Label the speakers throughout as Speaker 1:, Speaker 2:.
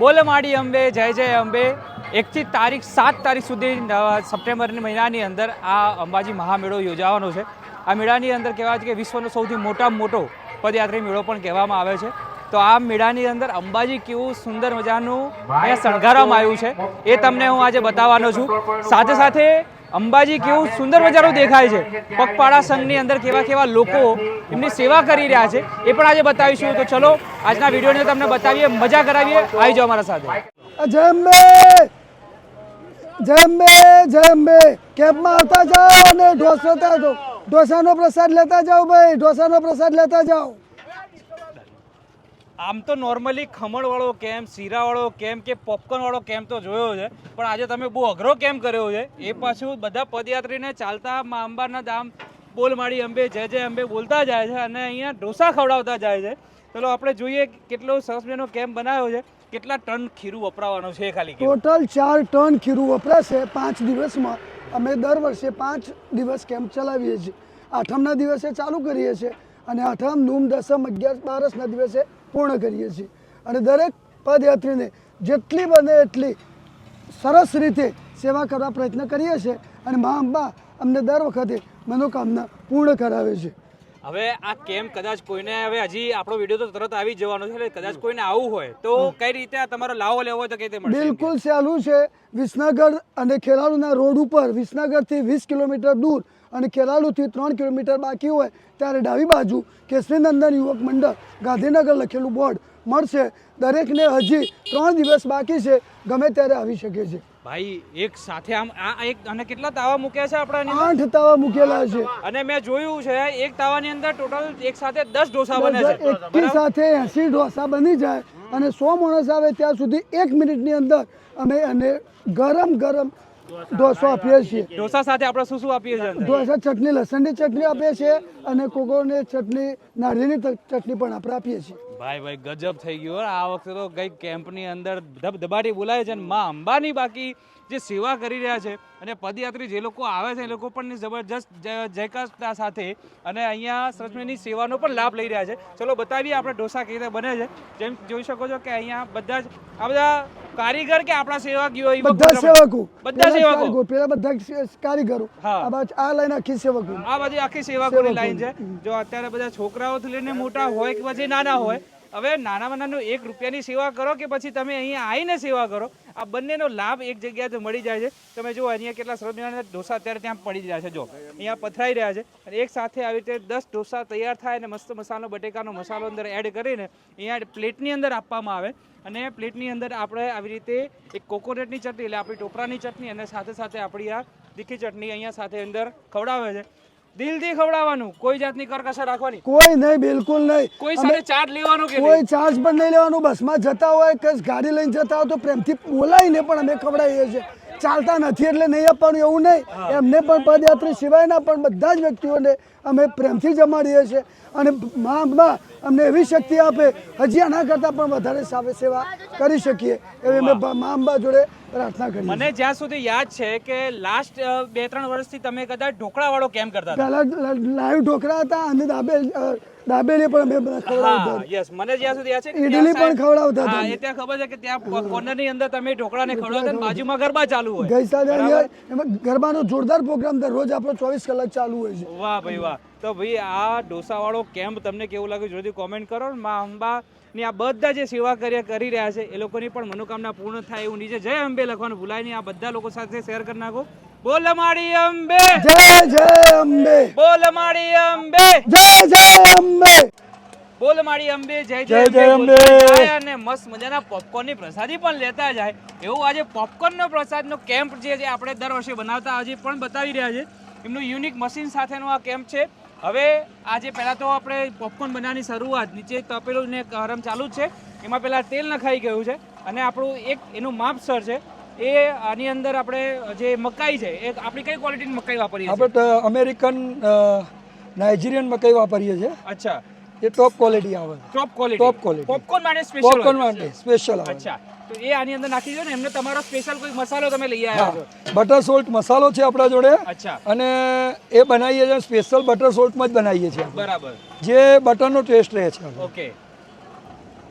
Speaker 1: બોલે માડી અંબે, જય જય અંબે. એકથી તારીખ સાત તારીખ સુધી સપ્ટેમ્બરની મહિનાની અંદર આ અંબાજી મહામેળો યોજાવાનો છે. આ મેળાની અંદર કહેવાય છે કે વિશ્વનો સૌથી મોટામાં મોટો પદયાત્રી મેળો પણ કહેવામાં આવે છે. તો આ મેળાની અંદર અંબાજી કેવું સુંદર મજાનું અહીંયા શણગારવામાં આવ્યું છે. એ તમને હું આજે બતાવવાનો છું. સાથે સાથે અંબાજી કેવું સુંદર નજારો દેખાય છે. પગપાળા સંઘની અંદર કેવા કેવા લોકો એમની સેવા કરી રહ્યા છે, એ પણ આજે બતાવીશું. તો ચલો, આજના વિડીયોને તમને બતાવીએ, મજા કરાવીએ, આવી જાઓ અમારા સાથે.
Speaker 2: જય અંબે જય કેમ્પમાં આવતા જાઓ અને ઢોસાતા ઢોસાનો પ્રસાદ લેતા જાઓ ભાઈ, ઢોસાનો પ્રસાદ લેતા જાઓ.
Speaker 1: આમ તો નોર્મલી ખમણવાળો કેમ્પ શીરાવાળો કેમ્પ કે પોપકોર્નવાળો કેમ્પ તો જોયો છે, પણ આજે તમે બહુ અઘરો કેમ્પ કર્યો છે? એ પાછું બધા પદયાત્રીને ચાલતા મા અંબાના ધામ બોલ માડી અંબે, જય જય અંબે બોલતા જાય છે અને અહીંયા ઢોસા ખવડાવતા જાય છે. ચલો આપણે જોઈએ કેટલો સરસ મજાનો કેમ્પ બનાવ્યો છે, કેટલા ટન ખીરું વપરાવાનું છે ખાલી.
Speaker 2: ટોટલ ચાર ટન ખીરું વપરાશે પાંચ દિવસમાં. અમે દર વર્ષે પાંચ દિવસ કેમ્પ ચલાવીએ છીએ. આઠમના દિવસે ચાલુ કરીએ છીએ. અને આઠમ નૂમ દસમ અગિયાર બારસના દિવસે પૂર્ણ કરીએ છીએ. અને દરેક પદયાત્રીને જેટલી બને એટલી સરસ રીતે સેવા કરવા પ્રયત્ન કરીએ છીએ અને મા અંબા અમને દર વખતે મનોકામના પૂર્ણ કરાવે છે.
Speaker 1: હવે આ કેમ્પ કદાચ કોઈને હવે હજી આપણો વીડિયો તો તરત આવી જવાનો છે કદાચ કોઈને આવવું હોય તો કઈ રીતે તમારો લાવો લેવો હોય તો કઈ રીતે
Speaker 2: બિલકુલ સહેલું છે. વિસનગર અને ખેરાલુના રોડ ઉપર વિસનગરથી વીસ કિલોમીટર દૂર અને ખેરાલુથી ત્રણ કિલોમીટર બાકી હોય ત્યારે ડાબી બાજુ કેસરીનંદન યુવક મંડળ ગાંધીનગર લખેલું બોર્ડ મળશે. દરેકને હજી ત્રણ દિવસ બાકી છે ગમે ત્યારે આવી શકે છે.
Speaker 1: ભાઈ એક સાથે આમ આ એક અને કેટલા તાવા મૂક્યા છે આપણા?
Speaker 2: આઠ તાવા મૂકેલા છે.
Speaker 1: અને મેં જોયું છે એક તાવાની અંદર ટોટલ એક સાથે દસ ઢોસા બને છે.
Speaker 2: એકી સાથે એસી ઢોસા બની જાય અને સો માણસ આવે ત્યાં સુધી એક મિનિટની અંદર અમે અને ગરમ ગરમ ઢોસો આપીએ છીએ.
Speaker 1: ઢોસા સાથે આપણે શું શું આપીએ છીએ
Speaker 2: ઢોસા ચટણી લસણની ચટણી આપીએ છીએ અને કોકોની ચટણી નારિયેળની ચટણી પણ આપણે આપીએ છીએ.
Speaker 1: ભાઈ ભાઈ ગજબ થઈ ગયું આ વખતે તો કઈ કેમ્પની અંદર ધબધબાટી બોલાય છે અને માં અંબાની બાકી જે સેવા કરી રહ્યા છે અને પદયાત્રી જે લોકો આવે છે એ લોકો પણ જબરજસ્ત જય- સાથે અને અહીંયા સરસ્વતીની સેવાનો પણ લાભ લઈ રહ્યા છે. ચલો બતાવીએ આપણે ઢોસા કેવી રીતે બને છે. જેમ જોઈ શકો છો કે અહીંયા બધા જ આ બધા કારીગર કે આપણા સેવાકીઓ
Speaker 2: બધા સેવકો.
Speaker 1: બધા સેવકો?
Speaker 2: પેલા બધા કારીગરો.
Speaker 1: હા.
Speaker 2: આ બાજુ આ લાઈન આખી સેવકો
Speaker 1: આ બધી આખી સેવાકોની. લાઈન છે. જો અત્યારે બધા છોકરાઓથી લઈને મોટા હોય કે પછી નાના હોય હવે નાનામાં નાનું એક રૂપિયાની સેવા કરો કે પછી તમે અહીંયા આવીને સેવા કરો? આ બંનેનો લાભ એક જગ્યાએ મળી જાય છે. તમે જુઓ, અહીંયા કેટલા સરસ ઢોસા અત્યારે ત્યાં પડી રહ્યા છે. જો અહીંયા પથરાઈ રહ્યા છે. અને એક સાથે આવી રીતે દસ ઢોસા તૈયાર થાય અને મસ્ત મસાલો, બટેકાનો મસાલો અંદર એડ કરીને અહીંયા પ્લેટની અંદર આપવામાં આવે. અને પ્લેટની અંદર આપણે આવી રીતે એક કોકોનટની ચટણી, એટલે આપણી ટોપરાની ચટણી અને સાથે સાથે આપણી આ તીખી ચટણી અહીંયા સાથે અંદર ખવડાવે છે. દિલથી ખવડાવવાનું કોઈ જાતની કરકસર રાખવાની.
Speaker 2: કોઈ નહીં બિલકુલ નહીં.
Speaker 1: કોઈ સાથે ચાર્જ લેવાનો કે
Speaker 2: કોઈ ચાર્જ પણ નહીં લેવાનું બસમાં જતા હોય કે ગાડી લઈને જતા હોય તો પ્રેમથી બોલાવીને પણ અમે ખવડાવીએ છીએ. ચાલતા નથી એટલે નહીં આપવાનું એવું નહીં. એમને પણ પદયાત્રી સિવાયના પણ બધા જ વ્યક્તિઓને અમે પ્રેમથી જમાડીએ છીએ. અને મા અમને એવી શક્તિ આપે હજી આના કરતાં પણ વધારે સાવે કરી શકીએ એવી અમે મા અંબા જોડે પ્રાર્થના કરી.
Speaker 1: મને જ્યાં સુધી યાદ છે કે લાસ્ટ બે ત્રણ વર્ષથી તમે કદાચ ઢોકળા વાળો કેમ્પ કરતા
Speaker 2: પહેલા લાઈવ ઢોકળા હતા અને દાબેલ અ, દાબેલી પણ મેં બધા ખવડાવતા
Speaker 1: યસ મને જ્યાં સુધી યાદ છે
Speaker 2: ઈડલી પણ ખવડાવતા
Speaker 1: હા. એ ત્યાં ખબર છે કે ત્યાં કોર્નરની અંદર તમે ઢોકળાને ખવડાવતા અને બાજુમાં ગરબા ચાલુ હોય.
Speaker 2: ગઈ અહીંયા એમાં ગરબાનો જોરદાર પ્રોગ્રામ દરરોજ આપણો ચોવીસ કલાક ચાલુ હોય છે.
Speaker 1: વાહ ભાઈ વાહ. તો ભાઈ આ ઢોસાવાળો કેમ્પ તમને કેવું લાગ્યું? જલ્દી કોમેન્ટ કરો ને. અંબા ની આ બધા જે સેવા કાર્ય કરી રહ્યા છે એ લોકોની પણ મનોકામના પૂર્ણ થાય એવું નીચે જય અંબે લખવાનું. ભૂલાય નહીં. આ બધા લોકો સાથે શેર કરી નાખો. બોલ મારી અંબે.
Speaker 2: જય જય અંબે.
Speaker 1: બોલ મારી અંબે.
Speaker 2: જય જય અંબે.
Speaker 1: બોલ મારી અંબે જય
Speaker 2: જય
Speaker 1: અંબે. અને મસ્ત મજાના પોપકોર્નની પ્રસાદી પણ લેતા જાય. એવું આજે પોપકોર્નનો પ્રસાદનો કેમ્પ જે છે આપણે દર વર્ષે બનાવતા હજી પણ બતાવી રહ્યા છે. એમનું યુનિક મશીન સાથેનો આ કેમ્પ છે. હવે આજે પહેલાં તો આપણે પોપકોર્ન બનાવવાની શરૂઆત નીચે તપેલું ને ગરમ ચાલુ જ છે. એમાં પહેલાં તેલ નખાઈ ગયું છે. અને આપણું એક એનું માપસર છે. એ આની અંદર આપણે જે મકાઈ છે એ આપણી કઈ ક્વોલિટીની મકાઈ વાપરીએ
Speaker 3: આપણે અમેરિકન નાઇજીરિયન મકાઈ વાપરીએ છીએ.
Speaker 1: અચ્છા.
Speaker 3: એ ટોપ ક્વોલિટી આવે.
Speaker 1: Top quality
Speaker 3: top quality
Speaker 1: popcorn માટે સ્પેશિયલ
Speaker 3: પોપકોર્ન માટે સ્પેશિયલ આવે.
Speaker 1: અચ્છા. તો એ આની અંદર નાખી દો ને એમને તમારો સ્પેશિયલ કોઈ મસાલો તમે લઈ આવ્યા છો.
Speaker 3: બટર સોલ્ટ મસાલો છે આપણા જોડે.
Speaker 1: અચ્છા.
Speaker 3: અને એ બનાવીએ છીએ સ્પેશિયલ બટર સોલ્ટમાં જ બનાવીએ છીએ
Speaker 1: બરાબર.
Speaker 3: જે બટરનો ટેસ્ટ રહે છે.
Speaker 1: ઓકે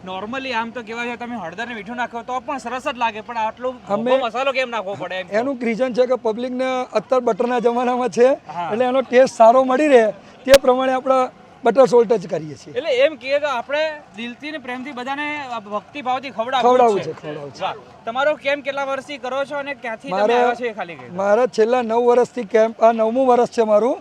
Speaker 1: નોર્મલી આમ તો કેવા છે તમે હળદર ને મીઠું નાખો તો પણ સરસ જ લાગે પણ આટલું
Speaker 3: અમે-
Speaker 1: મસાલો કેમ નાખવો પડે
Speaker 3: એનું રીઝન છે કે પબ્લિકને અત્તર બટરના જમાનામાં છે. એટલે એનો ટેસ્ટ સારો મળી રહે તે પ્રમાણે આપણે બટર સોલ્ટ જ કરીએ છીએ.
Speaker 1: એટલે એમ કહીએ કે આપણે દિલથી ને પ્રેમથી બધાને ભક્તિ ભાવથી
Speaker 3: ખવડાવવું છે. ખવડાવવું છે.
Speaker 1: તમારો કેમ્પ કેટલા વર્ષથી કરો છો અને ક્યાંથી તમે આવ્યા છો ખાલી કહી
Speaker 3: મારા છેલ્લા નવ વર્ષથી કેમ્પ આ નવમું વર્ષ છે મારું.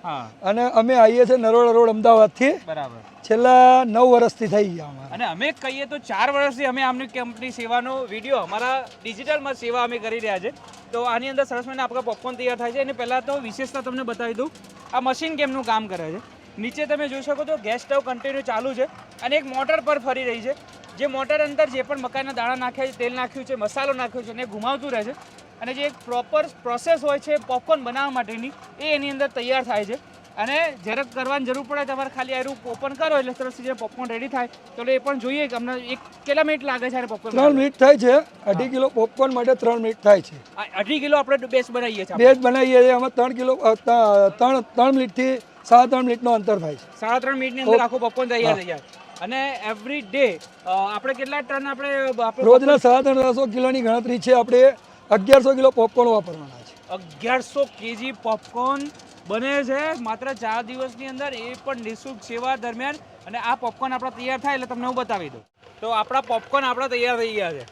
Speaker 3: અને અમે આવીએ છીએ નરોડા રોડ અમદાવાદથી.
Speaker 1: બરાબર.
Speaker 3: છેલ્લા નવ વર્ષથી થઈ ગયા અમારે.
Speaker 1: અને અમે કહીએ તો ચાર વર્ષથી અમે આમની કંપની સેવાનો વીડિયો અમારા ડિજિટલમાં સેવા અમે કરી રહ્યા છે. તો આની અંદર સરસ મહિના આપણા પોપકોર્ન તૈયાર થાય છે. અને પહેલાં તો વિશેષતા તમને બતાવી દઉં. આ મશીન કેમનું કામ કરે છે. નીચે તમે જોઈ શકો છો ગેસ સ્ટવ કન્ટિન્યુ ચાલુ છે અને એક મોટર પર ફરી રહી છે. જે મોટર અંદર જે પણ મકાઈના દાણા નાખ્યા છે તેલ નાખ્યું છે મસાલો નાખ્યો છે અને ઘુમાવતું રહે છે. અને જે એક પ્રોપર પ્રોસેસ હોય છે પોપકોર્ન બનાવવા માટેની એ એની અંદર તૈયાર થાય છે. અને જ્યારે કરવાની જરૂર પડે તમારે ખાલી આરું ઓપન કરો એટલે સરસ જે પોપકોર્ન રેડી થાય. તો એ પણ જોઈએ કે અમને એક કેટલા મિનિટ લાગે છે પોપકોર્ન
Speaker 3: ત્રણ મિનિટ થાય છે. અઢી કિલો પોપકોર્ન માટે ત્રણ મિનિટ થાય છે.
Speaker 1: અઢી કિલો આપણે બેસ બનાવીએ છીએ
Speaker 3: બેસ બનાવીએ છીએ એમાં ત્રણ કિલો ત્રણ ત્રણ મિનિટથી સાડા ત્રણ મિનિટનો અંતર થાય છે.
Speaker 1: સાડા ત્રણ મિનિટની અંદર આખું પોપકોર્ન તૈયાર થઈ જાય. અને એવરી ડે આપણે કેટલા ટન આપણે
Speaker 3: રોજના સાડા ત્રણસો કિલોની ગણતરી છે આપણે અગિયારસો કિલો પોપકોર્ન વાપરવાના છે.
Speaker 1: અગિયારસો કેજી પોપકોર્ન બને છે માત્ર ચાર દિવસની અંદર એ પણ નિઃશુલ્ક સેવા દરમિયાન અને આ પોપકોર્ન આપણા તૈયાર થાય એટલે તમને હું બતાવી દઉં. તો આપણા પોપકોર્ન આપણા તૈયાર થઈ ગયા છે.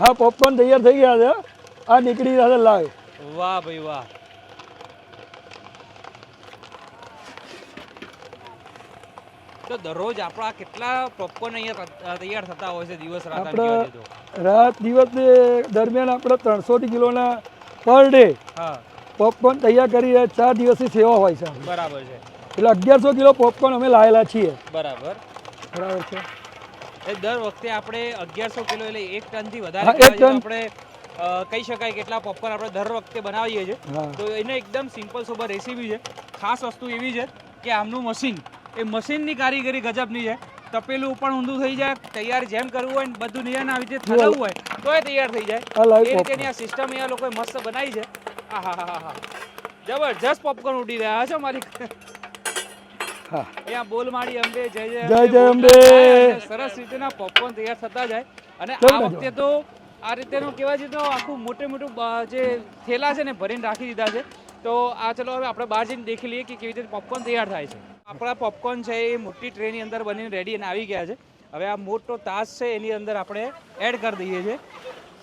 Speaker 3: હા પોપકોર્ન તૈયાર થઈ ગયા છે. આ નીકળી રહ્યા છે લાઈવ
Speaker 1: વાહ ભાઈ વાહ. તો દરરોજ આપણા કેટલા પોપકોર્ન અહીંયા તૈયાર થતા હોય છે દિવસ રાત.
Speaker 3: આપણે રાત દિવસ દરમિયાન આપણે ત્રણસો કિલોના પર ડે
Speaker 1: હા.
Speaker 3: પોપકોર્ન તૈયાર કરી ચાર દિવસની સેવા હોય છે
Speaker 1: બરાબર છે.
Speaker 3: એટલે અગિયારસો કિલો પોપકોર્ન અમે લાયેલા છીએ.
Speaker 1: બરાબર.
Speaker 3: બરાબર છે.
Speaker 1: એ દર વખતે આપણે અગિયારસો કિલો એટલે એક ટનથી વધારે
Speaker 3: એક ટન.
Speaker 1: આપણે કહી શકાય કેટલા પોપકોર્ન આપણે દર વખતે બનાવીએ છીએ. તો એને એકદમ સિમ્પલ સોબર રેસીપી છે. ખાસ વસ્તુ એવી છે કે આમનું મશીન એ મશીનની કારીગરી ગજબની છે. તપેલું પણ ઊંધું થઈ જાય તૈયાર જેમ કરવું હોય ને બધું નિયમ આવી રીતે થવું હોય તો એ તૈયાર થઈ જાય. એ રીતેની આ સિસ્ટમ અહીંયા લોકોએ મસ્ત બનાવી છે. આ હા હા હા જબરજસ્ત પોપકોર્ન ઉડી રહ્યા છે મારી
Speaker 3: ત્યાં
Speaker 1: અહીંયા બોલ માડી અંબે જય જય
Speaker 3: જય જય અંબે.
Speaker 1: સરસ રીતેના પોપકોર્ન તૈયાર થતા જાય. અને આ વખતે તો આ રીતેનું કહેવાય છે તો આખું મોટું મોટું જે થેલા છે ને ભરીને રાખી દીધા છે. તો આ ચલો હવે આપણે બહાર જઈને દેખી લઈએ કે કેવી રીતે પોપકોર્ન તૈયાર થાય છે. આપણા પોપકોર્ન છે એ મોટી ટ્રેની અંદર બનીને રેડી અને આવી ગયા છે. હવે આ મોટો તાસ છે એની અંદર આપણે એડ કરી દઈએ છીએ.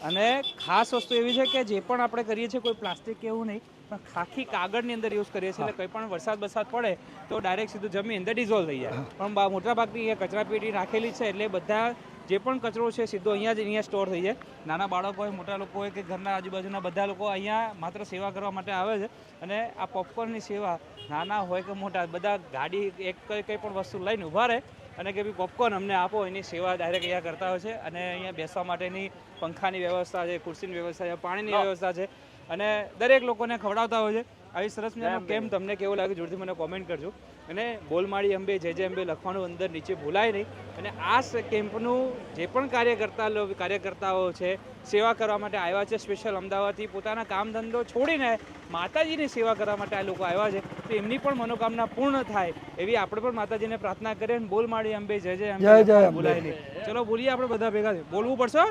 Speaker 1: અને ખાસ વસ્તુ એવી છે કે જે પણ આપણે કરીએ છીએ કોઈ પ્લાસ્ટિક કે એવું નહીં પણ ખાખી કાગળની અંદર યુઝ કરીએ છીએ. એટલે કંઈ પણ વરસાદ બરસાદ પડે તો ડાયરેક્ટ સીધું જમીન અંદર ડિઝોલ્વ થઈ જાય. પણ મોટાભાગની મોટા ભાગની અહીંયા કચરા રાખેલી છે એટલે બધા જે પણ કચરો છે સીધો અહીંયા જ અહીંયા સ્ટોર થઈ જાય. નાના બાળકો હોય મોટા લોકો હોય કે ઘરના આજુબાજુના બધા લોકો અહીંયા માત્ર સેવા કરવા માટે આવે છે. અને આ પોપકોર્નની સેવા નાના હોય કે મોટા બધા ગાડી એક કંઈ કંઈ પણ વસ્તુ લઈને ઊભા રહે અને કે ભાઈ પોપકોર્ન અમને આપો એની સેવા ડાયરેક્ટ અહીંયા કરતા હોય છે. અને અહીંયા બેસવા માટેની પંખાની વ્યવસ્થા છે ખુરશીની વ્યવસ્થા છે પાણીની વ્યવસ્થા છે. અને દરેક લોકોને ખવડાવતા હોય છે. આવી સરસ મજાનો કેમ તમને કેવું લાગ્યું જોરથી મને કોમેન્ટ કરજો. અને બોલમાળી અંબે જે જે અંબે લખવાનું અંદર નીચે ભૂલાય નહીં. અને આ કેમ્પનું જે પણ કાર્યકર્તા કાર્યકર્તાઓ છે સેવા કરવા માટે આવ્યા છે સ્પેશિયલ અમદાવાદથી પોતાના કામ ધંધો છોડીને માતાજીની સેવા કરવા માટે આ લોકો આવ્યા છે તો એમની પણ મનોકામના પૂર્ણ થાય એવી આપણે પણ માતાજીને પ્રાર્થના કરીએ અને બોલમાળી અંબે જય જય અંબે ભૂલાય નહીં. ચલો બોલીએ આપણે બધા ભેગા થઈ. બોલવું પડશે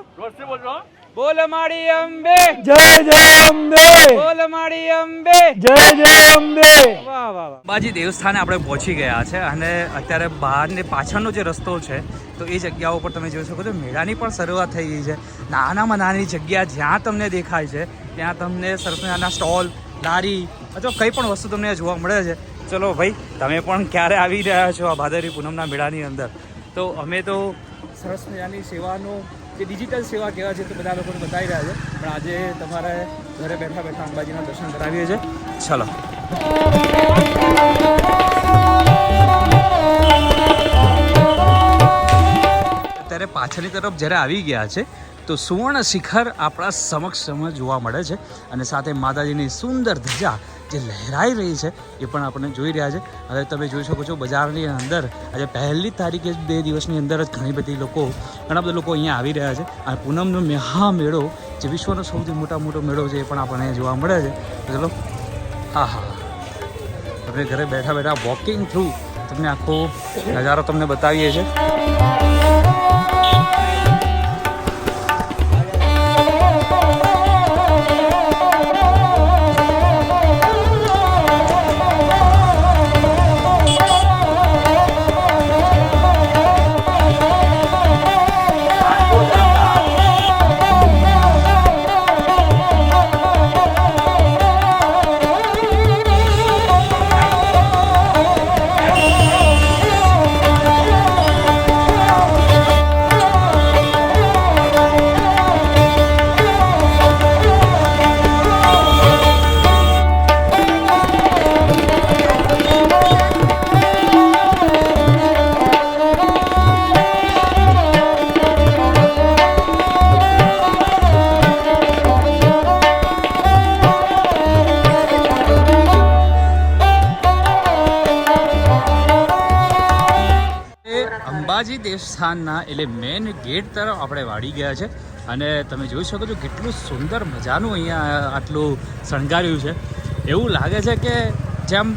Speaker 1: બોલમાળી અંબે.
Speaker 3: જય જય અંબે.
Speaker 1: બોલમાળી અંબે.
Speaker 3: જય જય અંબે.
Speaker 1: વાહ વાહ બાજી દેવસ્થાને આપણે પહોંચી ગયા છે અને અત્યારે બહારને પાછળનો જે રસ્તો છે, તો એ જગ્યાઓ પર તમે જોઈ શકો છો, મેળાની પણ શરૂઆત થઈ ગઈ છે. નાનામાં નાની જગ્યા જ્યાં તમને દેખાય છે, ત્યાં તમને સરસ નાના સ્ટોલ, લારી, અથવા કંઈ પણ વસ્તુ તમને જોવા મળે છે. ચલો ભાઈ, તમે પણ ક્યારે આવી રહ્યા છો આ ભાદરવી પૂનમના મેળાની અંદર? તો અમે તો સરસ મજાની સેવાનો, જે ડિજિટલ સેવા કહેવાય છે, તે બધા લોકોને બતાવી રહ્યા છે. પણ આજે તમારે ઘરે બેઠા બેઠા અંબાજીના દર્શન કરાવીએ છીએ. ચલો. અત્યારે પાછળની તરફ જ્યારે આવી ગયા છે, તો સુવર્ણ શિખર આપણા સમક્ષ સમક્ષ જોવા મળે છે અને સાથે માતાજીની સુંદર ધજા જે લહેરાઈ રહી છે, એ પણ આપણે જોઈ રહ્યા છે. હવે તમે જોઈ શકો છો બજારની અંદર આજે પહેલી તારીખે બે દિવસની અંદર જ ઘણી બધી લોકો, ઘણા બધા લોકો અહીંયા આવી રહ્યા છે. અને પૂનમનો મહા મેળો જે વિશ્વનો સૌથી મોટા મોટો મેળો છે, એ પણ આપણને જોવા મળે છે. ચલો, હા હા આપણે ઘરે બેઠા બેઠા વોકિંગ થ્રુ તમને આખો નજારો તમને બતાવીએ છીએ. અંબાજી દેવસ્થાનના એટલે મેન ગેટ તરફ આપણે વાળી ગયા છે. અને તમે જોઈ શકો છો કેટલું સુંદર મજાનું અહીંયા આટલું શણગાર્યું છે. એવું લાગે છે કે જેમ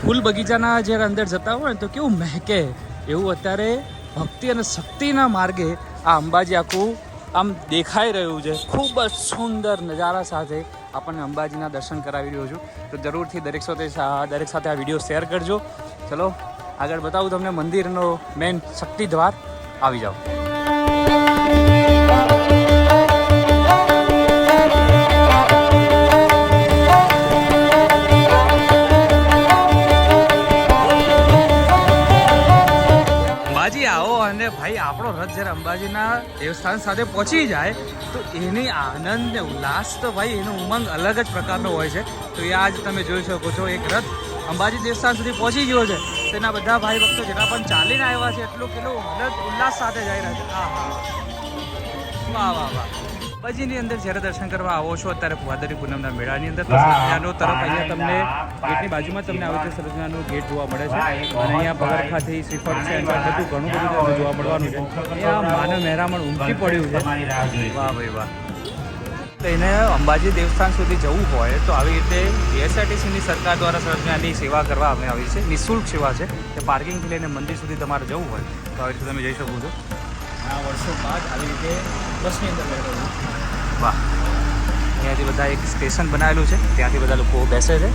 Speaker 1: ફૂલ બગીચાના જ્યારે અંદર જતા હોય ને તો કેવું મહેકે એવું અત્યારે ભક્તિ અને શક્તિના માર્ગે આ અંબાજી આખું આમ દેખાઈ રહ્યું છે. ખૂબ જ સુંદર નજારા સાથે આપણને અંબાજીના દર્શન કરાવી રહ્યો છું. તો જરૂરથી દરેક સાથે દરેક સાથે આ વીડિયો શેર કરજો. ચલો આગળ બતાવું તમને મંદિરનો મેઇન શક્તિ દ્વાર આવી જાઓ. અંબાજી આવો અને ભાઈ, આપણો રથ જ્યારે અંબાજીના દેવસ્થાન સાથે પહોંચી જાય, તો એની આનંદ ને ઉલ્લાસ તો ભાઈ, એનો ઉમંગ અલગ જ પ્રકારનો હોય છે. તો એ આજ તમે જોઈ શકો છો, એક રથ અંબાજી દેવસ્થાન સુધી પહોંચી ગયો છે. તેના બધા ભાઈ ભક્તો જેના પણ ચાલીને આવ્યા છે એટલું કેટલું હલત ઉલ્લાસ સાથે જઈ રહ્યા છે. હા હા. વાહ વાહ વાહ. અંબાજીની અંદર જ્યારે દર્શન કરવા આવો છો અત્યારે ભુવાદરી પૂનમના મેળાની અંદર તો સરસજાનો તરફ અહીંયા તમને ગેટની બાજુમાં તમને આવી રીતે સરસજાનો ગેટ જોવા મળે છે. અને અહીંયા પગરખાથી શ્રીફળ છે અને બધું ઘણું બધું જોવા મળવાનું છે. અહીંયા માનવ મહેરામણ ઉમટી પડ્યું છે. વાહ ભાઈ વાહ. લઈને અંબાજી દેવસ્થાન સુધી જવું હોય તો આવી રીતે જીએસઆરટીસીની સરકાર દ્વારા સરસજાની સેવા કરવા અમે આવી છે. નિઃશુલ્ક સેવા છે કે પાર્કિંગથી લઈને મંદિર સુધી તમારે જવું હોય તો આવી રીતે તમે જઈ શકો છો. આ વર્ષો બાદ આવી રીતે બસની અંદર બેઠો વાહ. અહીંયાથી બધા એક સ્ટેશન બનાવેલું છે. ત્યાંથી બધા લોકો બેસે છે.